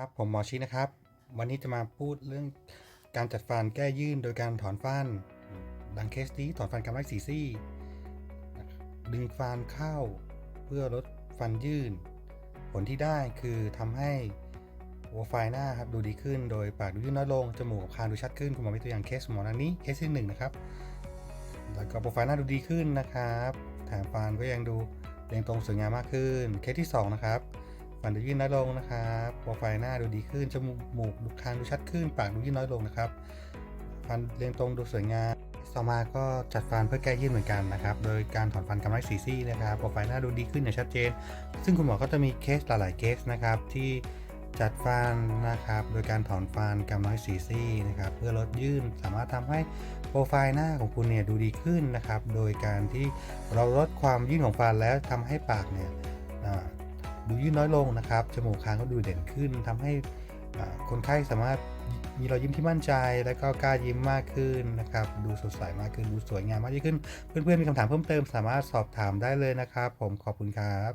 ครับผมหมอชินะครับ วันนี้จะมาพูดเรื่องการจัดฟันแก้ยื่นโดยการถอนฟัน ดังเคสนี้ถอนฟันกำไรสี่ซี่ดึงฟันเข้าเพื่อลดฟันยื่น ผลที่ได้คือทำให้หัวไฟหน้าครับดูดีขึ้น โดยปากดูยื่นน้อยลงจมูกกับคางดูชัดขึ้นคุณหมอมีตัวอย่างเคสหมอนันนี้เคสที่หนึ่งนะครับแล้วก็โปรไฟล์หน้าดูดีขึ้นนะครับแถมฟันก็ยังดูเรียงตรงสวยงามมากขึ้นเคสที่สองนะครับ ฟันดูยื่นน้อยลงนะครับโปรไฟล์หน้าดูดีขึ้น จมูกดูคางดูชัดขึ้น ปากดูยื่นน้อยลงนะครับ ฟันเรียงตรงดูสวยงาม ต่อมาก็จัดฟันเพื่อแก้ยื่นเหมือนกันนะครับ โดยการถอนฟันกำไรสีซี่นะครับ โปรไฟล์หน้าดูดีขึ้นอย่างชัดเจน ซึ่งคุณหมอก็จะมีเคสหลายๆเคสนะครับที่จัดฟันนะครับ โดยการถอนฟันกำน้อยสีซี่นะครับ เพื่อลดยื่นสามารถทำให้โปรไฟล์หน้าของคุณเนี่ยดูดีขึ้นนะครับ โดยการที่เราลดความยื่นของฟันแล้วทำให้ปากเนี่ย ดูยื่นน้อยลงนะครับ จมูกคางก็ดูเด่นขึ้นทำให้คนไข้สามารถมีรอยยิ้มที่มั่นใจ และก็กล้ายิ้มมากขึ้นนะครับ ดูสดใสมากขึ้น ดูสวยงามมากยิ่งขึ้น เพื่อนๆมีคำถามเพิ่มเติมสามารถสอบถามได้เลยนะครับ ผมขอบคุณครับ